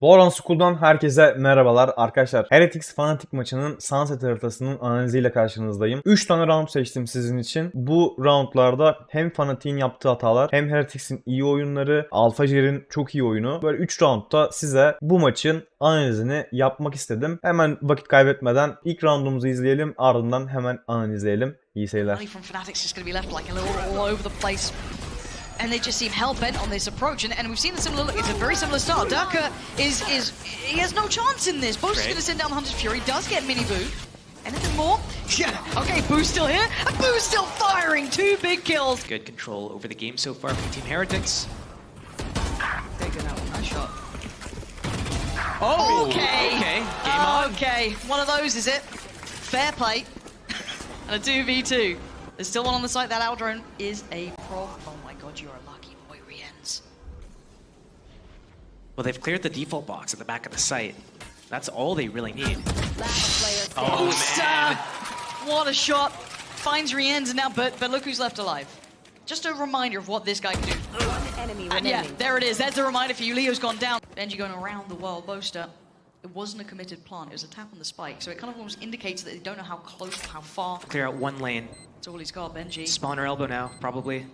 Boron School'dan herkese merhabalar arkadaşlar. Heretics Fanatic maçının Sunset haritasının analiziyle karşınızdayım. 3 tane round seçtim sizin için. Bu roundlarda hem Fanatic'in yaptığı hatalar hem Heretics'in iyi oyunları, AlphaJer'in çok iyi oyunu. Böyle 3 roundda size bu maçın analizini yapmak istedim. Hemen vakit kaybetmeden ilk roundumuzu izleyelim ardından hemen analizleyelim. İyi seyirler. And they just seem hell bent on this approach, and, and we've seen a similar look. It's a very similar start. Durka is is he has no chance in this. Bo's is going to send down the Hunter's Fury. Does get mini Boo. Anything more? Yeah. Okay, Boo's still here, and Boo's still firing. Two big kills. good control over the game so far from Team Heretics. Taking out nice shot. Oh, Okay. okay, game on. Okay, one of those is it. Fair play. and a 2v2. There's still one on the site. That Aldrone is a pro. Oh my you're a lucky boy, Riens. Well, they've cleared the default box at the back of the site. That's all they really need. Oh, Booster! man. What a shot. Finds Riens, and now but, but look who's left alive. Just a reminder of what this guy can do. enemy And yeah, there it is. There's a reminder for you. Leo's gone down. Benji going around the world. Boaster. It wasn't a committed plant. It was a tap on the spike. So it kind of almost indicates that they don't know how close or how far. Clear out one lane. That's all he's got, Benji. Spawner elbow now, probably.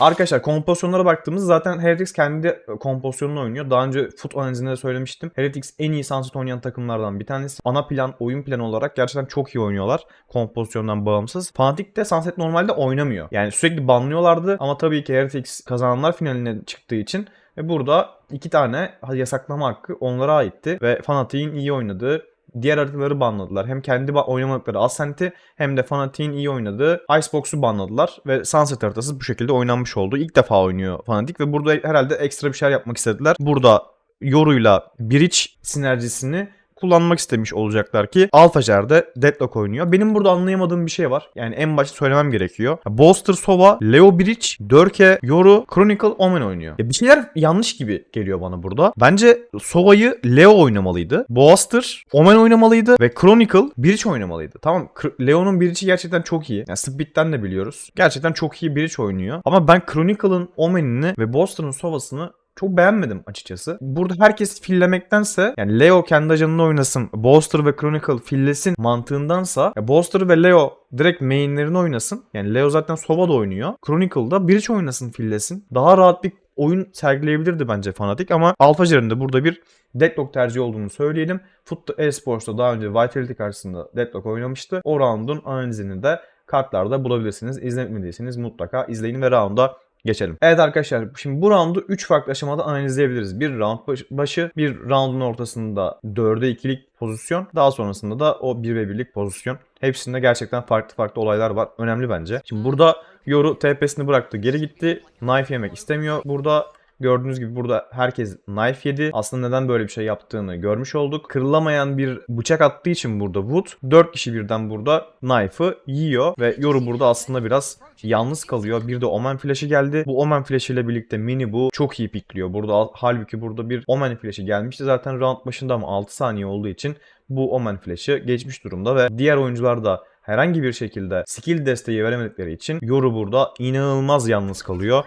Arkadaşlar kompozisyonlara baktığımız zaten Heretics kendi kompozisyonunu oynuyor. Daha önce foot analizinde de söylemiştim. Heretics en iyi Sunset oynayan takımlardan bir tanesi. Ana plan, oyun planı olarak gerçekten çok iyi oynuyorlar. Kompozisyondan bağımsız. Fnatic de Sunset normalde oynamıyor. Yani sürekli banlıyorlardı ama tabii ki Heretics kazananlar finaline çıktığı için ve burada iki tane yasaklama hakkı onlara aitti ve Fnatic'in iyi oynadığı diğer haritaları banladılar. Hem kendi oynamadıkları Ascent'i hem de Fnatic'in iyi oynadığı Icebox'u banladılar ve Sunset haritası bu şekilde oynanmış oldu. İlk defa oynuyor Fnatic ve burada herhalde ekstra bir şeyler yapmak istediler. Burada Yoru'yla Breach sinerjisini kullanmak istemiş olacaklar ki AlphaJer'de Deadlock oynuyor. Benim burada anlayamadığım bir şey var. Yani en başta söylemem gerekiyor. Bolster Sova, Leo Breach, Dörke, Yoru, Chronicle, Omen oynuyor. Ya bir şeyler yanlış gibi geliyor bana burada. Bence Sova'yı Leo oynamalıydı. Bolster, Omen oynamalıydı ve Chronicle Breach oynamalıydı. Tamam Leo'nun Breach'i gerçekten çok iyi. Yani Speed'den de biliyoruz. Gerçekten çok iyi Breach oynuyor. Ama ben Chronicle'ın Omen'ini ve Bolster'ın Sova'sını çok beğenmedim açıkçası. Burada herkes fillemektense yani Leo kendi ajanını oynasın, Bolster ve Chronicle fillesin mantığındansa ya Bolster ve Leo direkt mainlerini oynasın. Yani Leo zaten Sova da oynuyor. Chronicle'da Breach oynasın fillesin. Daha rahat bir oyun sergileyebilirdi bence Fnatic ama AlphaJer'in de burada bir Deadlock tercihi olduğunu söyleyelim. Foot Esports'ta daha önce Vitality karşısında Deadlock oynamıştı. O round'un analizini de kartlarda bulabilirsiniz. İzlemediyseniz mutlaka izleyin ve round'a geçelim. Evet arkadaşlar şimdi bu roundu 3 farklı aşamada analizleyebiliriz. Bir round baş- başı, bir roundun ortasında 4'e 2'lik pozisyon, daha sonrasında da o 1 ve 1'lik pozisyon. Hepsinde gerçekten farklı farklı olaylar var. Önemli bence. Şimdi burada Yoru TP'sini bıraktı, geri gitti. Knife yemek istemiyor. Burada Gördüğünüz gibi burada herkes knife yedi. Aslında neden böyle bir şey yaptığını görmüş olduk. Kırılamayan bir bıçak attığı için burada Wood 4 kişi birden burada knife'ı yiyor ve Yoru burada aslında biraz yalnız kalıyor. Bir de Omen flash'ı geldi. Bu Omen flash'ı ile birlikte Mini bu çok iyi pikliyor. Burada al- halbuki burada bir Omen flash'ı gelmişti zaten round başında ama 6 saniye olduğu için bu Omen flash'ı geçmiş durumda ve diğer oyuncular da herhangi bir şekilde skill desteği veremedikleri için Yoru burada inanılmaz yalnız kalıyor.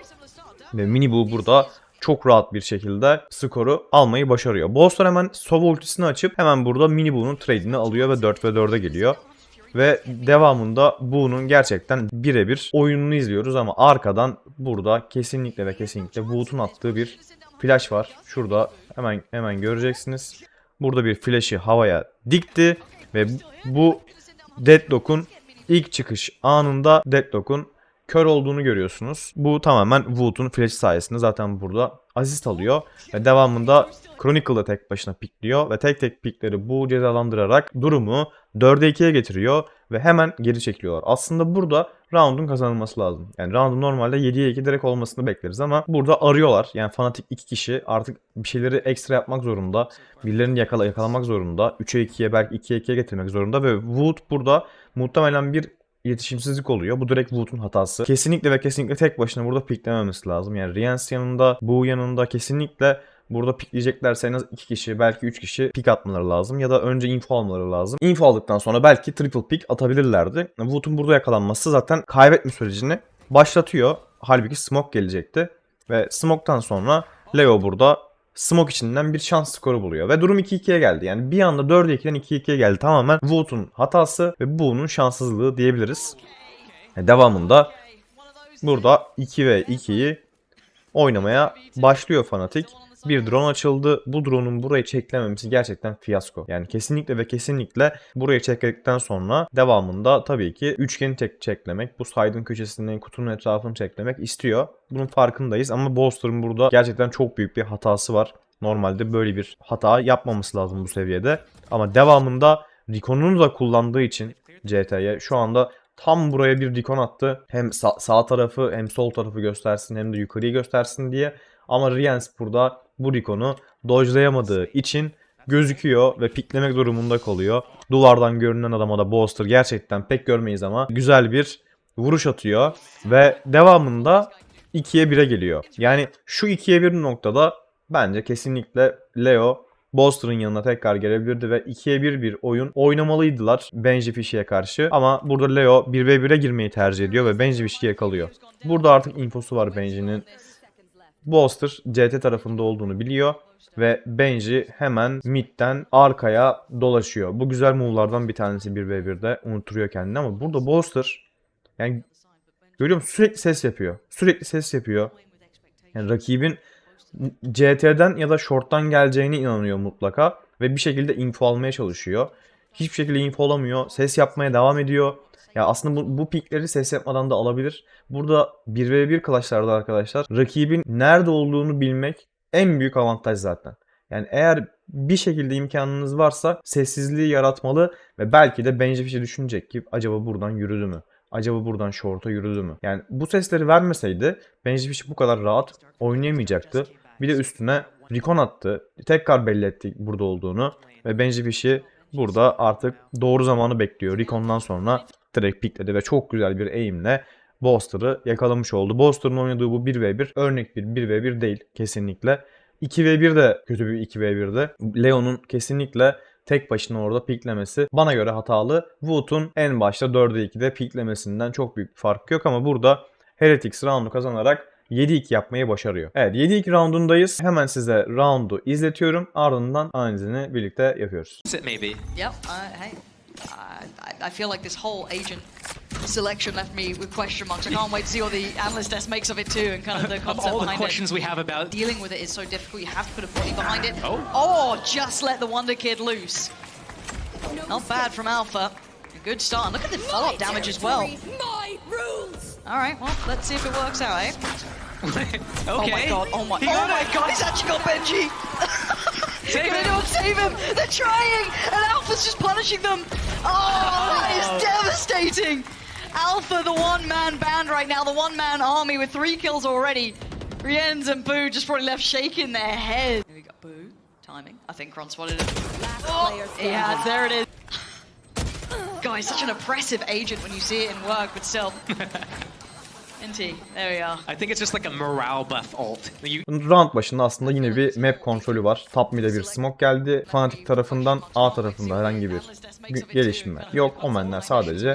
Ve Mini bu burada çok rahat bir şekilde skoru almayı başarıyor. Bolster hemen Sova ultisini açıp hemen burada Mini Boo'nun trade'ini alıyor ve 4 ve 4'e geliyor. Ve devamında Boo'nun gerçekten birebir oyununu izliyoruz ama arkadan burada kesinlikle ve kesinlikle Wood'un attığı bir flash var. Şurada hemen hemen göreceksiniz. Burada bir flash'ı havaya dikti ve bu Deadlock'un ilk çıkış anında Deadlock'un kör olduğunu görüyorsunuz. Bu tamamen Wood'un flash sayesinde zaten burada asist alıyor. Ve devamında Chronicle da tek başına pikliyor ve tek tek pikleri bu cezalandırarak durumu 4'e 2'ye getiriyor ve hemen geri çekiliyorlar. Aslında burada round'un kazanılması lazım. Yani round'un normalde 7'ye 2 direkt olmasını bekleriz ama burada arıyorlar. Yani fanatik iki kişi artık bir şeyleri ekstra yapmak zorunda. Birilerini yakala yakalamak zorunda. 3'e 2'ye belki 2'ye 2'ye getirmek zorunda ve Wood burada muhtemelen bir iletişimsizlik oluyor. Bu direkt Wood'un hatası. Kesinlikle ve kesinlikle tek başına burada piklememesi lazım. Yani Riens yanında, Bu yanında kesinlikle burada pikleyeceklerse en az 2 kişi belki 3 kişi pik atmaları lazım ya da önce info almaları lazım. Info aldıktan sonra belki triple pick atabilirlerdi. Wood'un burada yakalanması zaten kaybetme sürecini başlatıyor. Halbuki smoke gelecekti. Ve Smoke'tan sonra Leo burada Smoke içinden bir şans skoru buluyor. Ve durum 2-2'ye geldi. Yani bir anda 4'e 2'den 2-2'ye geldi. Tamamen Wood'un hatası ve Boo'nun şanssızlığı diyebiliriz. Devamında burada 2 ve 2'yi oynamaya başlıyor Fnatic. Bir drone açıldı. Bu drone'un burayı çeklememesi gerçekten fiyasko. Yani kesinlikle ve kesinlikle burayı çekledikten sonra devamında tabii ki üçgeni tek çeklemek, bu side'ın köşesinden kutunun etrafını çeklemek istiyor. Bunun farkındayız ama Bolster'ın burada gerçekten çok büyük bir hatası var. Normalde böyle bir hata yapmaması lazım bu seviyede. Ama devamında Recon'unu da kullandığı için CT'ye şu anda tam buraya bir Recon attı. Hem sa- sağ tarafı hem sol tarafı göstersin hem de yukarıyı göstersin diye. Ama Riens burada bu Recon'u dodge'layamadığı için gözüküyor ve piklemek durumunda kalıyor. Duvardan görünen adama da Bolster gerçekten pek görmeyiz ama güzel bir vuruş atıyor ve devamında 2'ye 1'e geliyor. Yani şu 2'ye 1 noktada bence kesinlikle Leo Bolster'ın yanına tekrar gelebilirdi ve 2'ye 1 bir oyun oynamalıydılar Benji Fishy'ye karşı. Ama burada Leo 1v1'e girmeyi tercih ediyor ve Benji Fishy'ye kalıyor. Burada artık infosu var Benji'nin. Bolster CT tarafında olduğunu biliyor ve Benji hemen midden arkaya dolaşıyor. Bu güzel move'lardan bir tanesi 1v1'de unutturuyor kendini ama burada Bolster yani görüyor musun sürekli ses yapıyor. Sürekli ses yapıyor. Yani rakibin CT'den ya da short'tan geleceğine inanıyor mutlaka ve bir şekilde info almaya çalışıyor. Hiçbir şekilde info alamıyor. Ses yapmaya devam ediyor. Ya aslında bu, bu pikleri ses yapmadan da alabilir. Burada 1v1 clash'larda arkadaşlar rakibin nerede olduğunu bilmek en büyük avantaj zaten. Yani eğer bir şekilde imkanınız varsa sessizliği yaratmalı ve belki de Benji Fish'i düşünecek ki acaba buradan yürüdü mü? Acaba buradan short'a yürüdü mü? Yani bu sesleri vermeseydi Benji Fish bu kadar rahat oynayamayacaktı. Bir de üstüne Recon attı. Tekrar belli etti burada olduğunu. Ve Benji Fish'i burada artık doğru zamanı bekliyor. Recon'dan sonra direkt pikledi ve çok güzel bir aim'le Bolster'ı yakalamış oldu. Bolster'ın oynadığı bu 1v1 örnek bir 1v1 değil kesinlikle. 2v1 de kötü bir 2v1'de. Leon'un kesinlikle tek başına orada piklemesi bana göre hatalı. Wood'un en başta 4'e 2'de piklemesinden çok büyük bir fark yok ama burada Heretics round'u kazanarak 7-2 yapmayı başarıyor. Evet 7-2 roundundayız. Hemen size roundu izletiyorum. Ardından analizini birlikte yapıyoruz. Maybe. Yep. Uh, hey, I, I feel like this whole agent selection left me with question marks. I can't wait to see what the analyst desk makes of it too, and kind of the concept Of concept all the behind questions we have about. Dealing with it is so difficult. You have to put a body behind it. Oh. Oh, just let the Wonder Kid loose. Not bad from Alpha. A good start. And look at the follow-up damage as well. My rules. All right. Well, let's see if it works out, eh? okay. Oh my god. Oh my. He Oh my it. god. He's actually got Benji. Save him! They're trying! And Alpha's just punishing them! Oh, that is oh. devastating! Alpha, the one-man band right now, the one-man army with three kills already. Rienz and Boo just probably left shaking their head. Here we go, Boo. Timing. I think Kron spotted it. player Yeah, there it is. Guys, such an oppressive agent when you see it in work, but still. NT, there we are. I think it's just like a morale buff ult. You, Round başında aslında yine bir map kontrolü var. Top mid'e bir smoke geldi. Fnatic tarafından A tarafında herhangi bir gelişme yok. Omenler sadece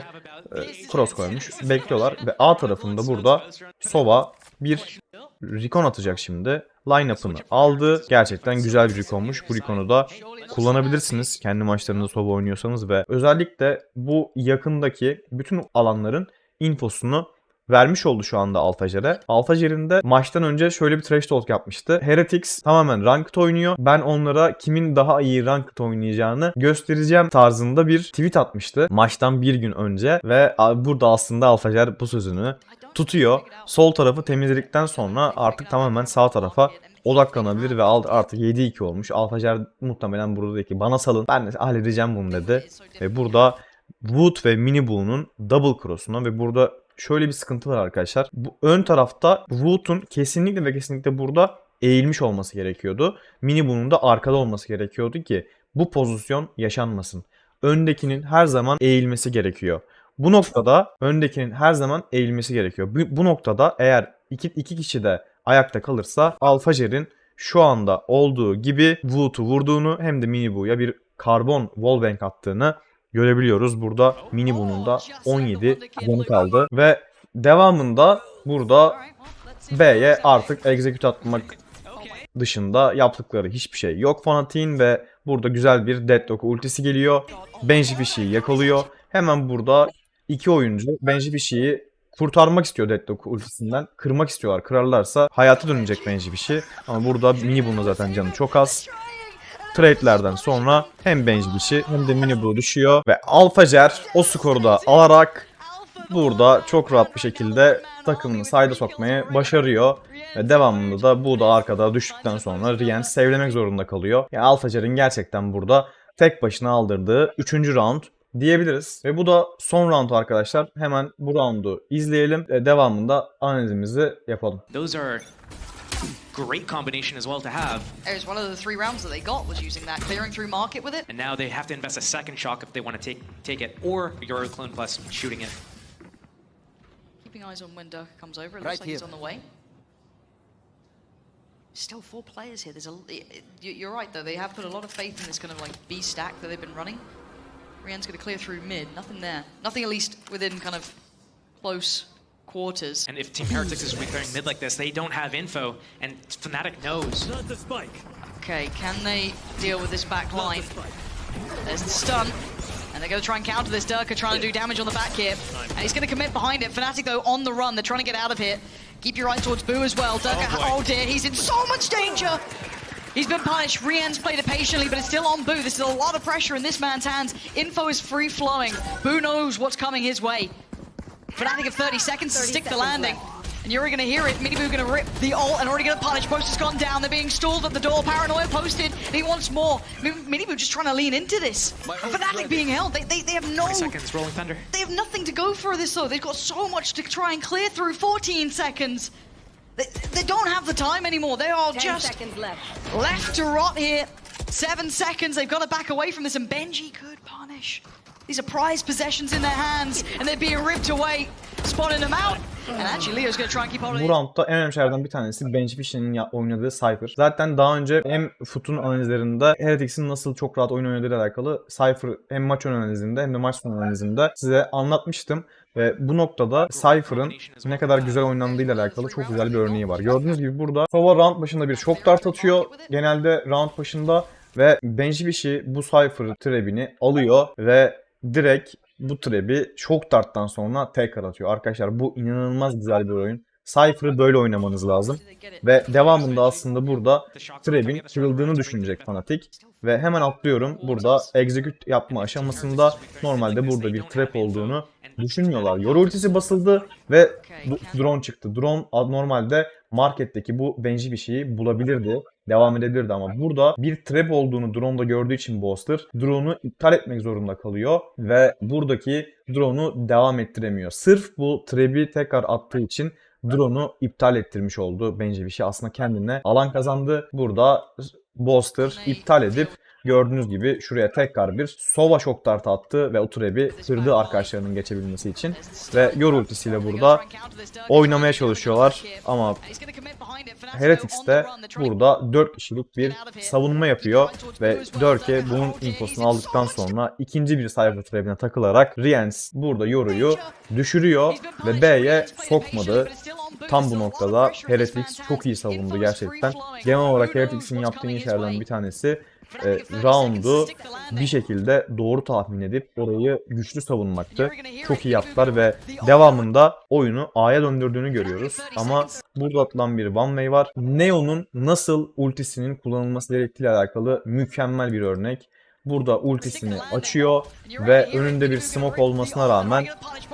e, cross koymuş. Bekliyorlar ve A tarafında burada Sova bir Recon atacak şimdi. Line-up'ını aldı. Gerçekten güzel bir Recon'muş. Bu Recon'u da kullanabilirsiniz kendi maçlarınızda Sova oynuyorsanız ve özellikle bu yakındaki bütün alanların infosunu vermiş oldu şu anda Altajer'e. Altajer'in de maçtan önce şöyle bir trash talk yapmıştı. Heretics tamamen ranked oynuyor. Ben onlara kimin daha iyi ranked oynayacağını göstereceğim tarzında bir tweet atmıştı. Maçtan bir gün önce ve burada aslında Altajer bu sözünü tutuyor. Sol tarafı temizledikten sonra artık tamamen sağ tarafa odaklanabilir ve artık 7-2 olmuş. Alfajer muhtemelen burada dedi ki bana salın ben de halledeceğim bunu dedi. Ve burada Wood ve Mini Boo'nun double cross'una ve burada şöyle bir sıkıntı var arkadaşlar. Bu ön tarafta Wood'un kesinlikle ve kesinlikle burada eğilmiş olması gerekiyordu. Mini Boo'nun da arkada olması gerekiyordu ki bu pozisyon yaşanmasın. Öndekinin her zaman eğilmesi gerekiyor. Bu noktada öndekinin her zaman eğilmesi gerekiyor. Bu, bu noktada eğer iki, iki kişi de ayakta kalırsa Alfajer'in şu anda olduğu gibi Wood'u vurduğunu hem de Mini Boo'ya bir karbon wallbang attığını görebiliyoruz. Burada Mini Boo'nun da 17 canı kaldı ve devamında burada B'ye artık execute atmak dışında yaptıkları hiçbir şey yok Fanatik'in ve burada güzel bir Deadlock ultisi geliyor. Benji Fishy'yi yakalıyor. Hemen burada iki oyuncu Benji Fishy'yi kurtarmak istiyor Deadlock ultisinden. Kırmak istiyorlar. Kırarlarsa hayata dönecek Benji Fishy. Ama burada Mini Bull'un zaten canı çok az. Trade'lerden sonra hem Benji Fishy hem de Mini Bull düşüyor. Ve Alfajer o skoru da alarak burada çok rahat bir şekilde takımını sayda sokmaya başarıyor. Ve devamında da bu da arkada düştükten sonra Rien sevlemek zorunda kalıyor. Ya Alfacer'in gerçekten burada tek başına aldırdığı 3. round diyebiliriz. Ve bu da son round arkadaşlar. Hemen bu roundu izleyelim. ve Devamında analizimizi yapalım. Those are great combination as well to have. It was one of the three rounds that they got was using that, clearing through market with it. And now they have to invest a second shock if they want to take take it, or Euro Clone Plus shooting it. Keeping eyes on when Durka comes over. It looks Right like he's on the way. Still four players here. There's a. you- You're right though. They have put a lot of faith in this kind of like B stack that they've been running. Rian's going to clear through mid. Nothing there. Nothing at least within kind of close quarters. And if Team Heretics is clearing mid like this, they don't have info, and Fnatic knows. Not the spike. Okay, can they deal with this back line? There's the stun. And they're going to try and counter this. Durka trying to do damage on the back here. And he's going to commit behind it. Fnatic, though, on the run. They're trying to get out of here. Keep your eyes towards Boo as well. Durka, Oh, oh, dear, he's in so much danger. He's been punished. Rian's played it patiently, but it's still on Boo. This is a lot of pressure in this man's hands. Info is free flowing. Boo knows what's coming his way. Fnatic have 30 seconds to 30 stick the landing. left. And you're gonna hear it. Miniboo gonna rip the ult and already gonna punish. Post has gone down. They're being stalled at the door. Paranoia posted. He wants more. Mi- Miniboo just trying to lean into this. My ult's Fnatic being held. They, they, they have no. 20 seconds, Rolling Thunder. They have nothing to go for this though. They've got so much to try and clear through. 14 seconds. They, they don't have the time anymore. They are Ten just seconds left. left to rot here. Seven seconds. They've got to back away from this, and Benji could punish. These are prized possessions in their hands, and they're being ripped away, spotting them out. Bu roundda en önemli şeylerden bir tanesi Benji Fishy'nin ya- oynadığı Cypher. Zaten daha önce hem Foot'un analizlerinde Heretics'in nasıl çok rahat oyun oynadığıyla alakalı Cypher hem maç analizinde hem de maç sonu analizinde size anlatmıştım. Ve bu noktada Cypher'ın ne kadar güzel oynandığıyla alakalı çok güzel bir örneği var. Gördüğünüz gibi burada Sova round başında bir şok dart atıyor. Genelde round başında ve Benji Fishy bu Cypher trebini alıyor ve direkt bu trebi şok darttan sonra tekrar atıyor. Arkadaşlar bu inanılmaz güzel bir oyun. Cypher'ı böyle oynamanız lazım. Ve devamında aslında burada Treb'in kırıldığını düşünecek fanatik. Ve hemen atlıyorum. Burada execute yapma aşamasında normalde burada bir trap olduğunu düşünmüyorlar. Yoru ultisi basıldı ve drone çıktı. Drone normalde marketteki bu benji bir şeyi bulabilirdi. Devam edebilirdi ama burada bir trap olduğunu drone'da gördüğü için Boster drone'u iptal etmek zorunda kalıyor ve buradaki drone'u devam ettiremiyor. Sırf bu trap'i tekrar attığı için drone'u iptal ettirmiş oldu. Bence bir şey aslında kendine alan kazandı. Burada Boster iptal edip gördüğünüz gibi şuraya tekrar bir Sova şok dartı attı ve o trap'i kırdı arkadaşlarının geçebilmesi için. Ve Yor ultisiyle burada oynamaya çalışıyorlar ama Heretics de burada 4 kişilik bir savunma yapıyor ve Dörke bunun infosunu aldıktan sonra ikinci bir sayfa trap'ine takılarak Riens burada Yoru'yu düşürüyor ve B'ye sokmadı. Tam bu noktada Heretics çok iyi savundu gerçekten. Genel olarak Heretics'in yaptığı iyi şeylerden bir tanesi e, round'u bir şekilde doğru tahmin edip orayı güçlü savunmaktı. Çok iyi yaptılar ve devamında oyunu A'ya döndürdüğünü görüyoruz. Ama burada atılan bir one way var. Neo'nun nasıl ultisinin kullanılması gerektiğiyle alakalı mükemmel bir örnek. Burada ultisini açıyor ve önünde bir smoke olmasına rağmen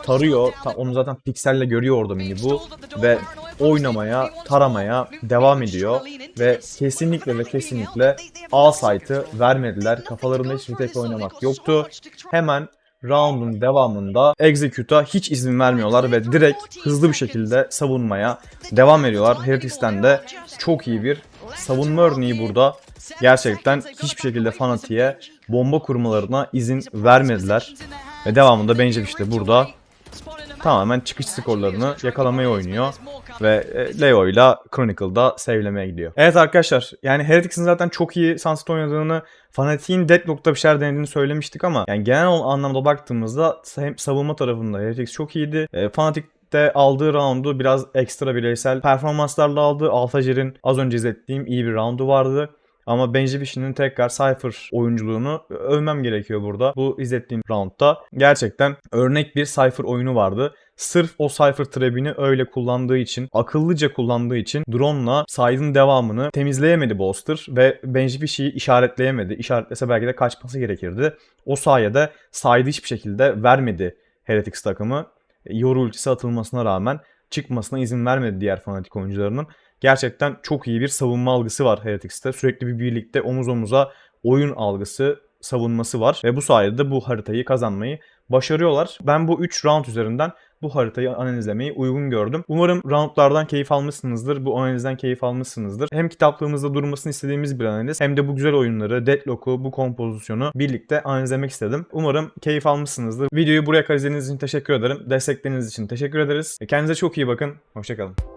tarıyor. Ta- onu zaten pikselle görüyor orada mini bu ve oynamaya, taramaya devam ediyor ve kesinlikle ve kesinlikle A site'ı vermediler. Kafalarında hiçbir tek oynamak yoktu. Hemen round'un devamında Execute'a hiç izin vermiyorlar ve direkt hızlı bir şekilde savunmaya devam ediyorlar. Heretics'ten de çok iyi bir savunma örneği burada. Gerçekten hiçbir şekilde Fanatik'e bomba kurmalarına izin vermediler. Ve devamında Benji işte burada tamamen çıkış skorlarını yakalamaya oynuyor. Ve e, Leo ile Chronicle'da save'lemeye gidiyor. Evet arkadaşlar yani Heretics'in zaten çok iyi Sunset oynadığını, Fanatic'in Deadlock'ta bir şeyler denediğini söylemiştik ama yani genel anlamda baktığımızda hem savunma tarafında Heretics çok iyiydi. E, Fanatic de aldığı roundu biraz ekstra bireysel performanslarla aldı. Altajer'in az önce izlettiğim iyi bir roundu vardı. Ama Benji Fish'in tekrar Cypher oyunculuğunu övmem gerekiyor burada. Bu izlettiğim roundda gerçekten örnek bir Cypher oyunu vardı. Sırf o Cypher trap'ini öyle kullandığı için, akıllıca kullandığı için drone'la side'ın devamını temizleyemedi Bolster ve Benji Fish'i işaretleyemedi. İşaretlese belki de kaçması gerekirdi. O sayede side'ı hiçbir şekilde vermedi Heretics takımı. Yoru ultisi atılmasına rağmen çıkmasına izin vermedi diğer fanatik oyuncularının. Gerçekten çok iyi bir savunma algısı var Heretics'te. Sürekli bir birlikte omuz omuza oyun algısı, savunması var. Ve bu sayede de bu haritayı kazanmayı başarıyorlar. Ben bu 3 round üzerinden bu haritayı analizlemeyi uygun gördüm. Umarım roundlardan keyif almışsınızdır. Bu analizden keyif almışsınızdır. Hem kitaplığımızda durmasını istediğimiz bir analiz hem de bu güzel oyunları, Deadlock'u, bu kompozisyonu birlikte analizlemek istedim. Umarım keyif almışsınızdır. Videoyu buraya kadar izlediğiniz için teşekkür ederim. Destekleriniz için teşekkür ederiz. Kendinize çok iyi bakın. Hoşçakalın.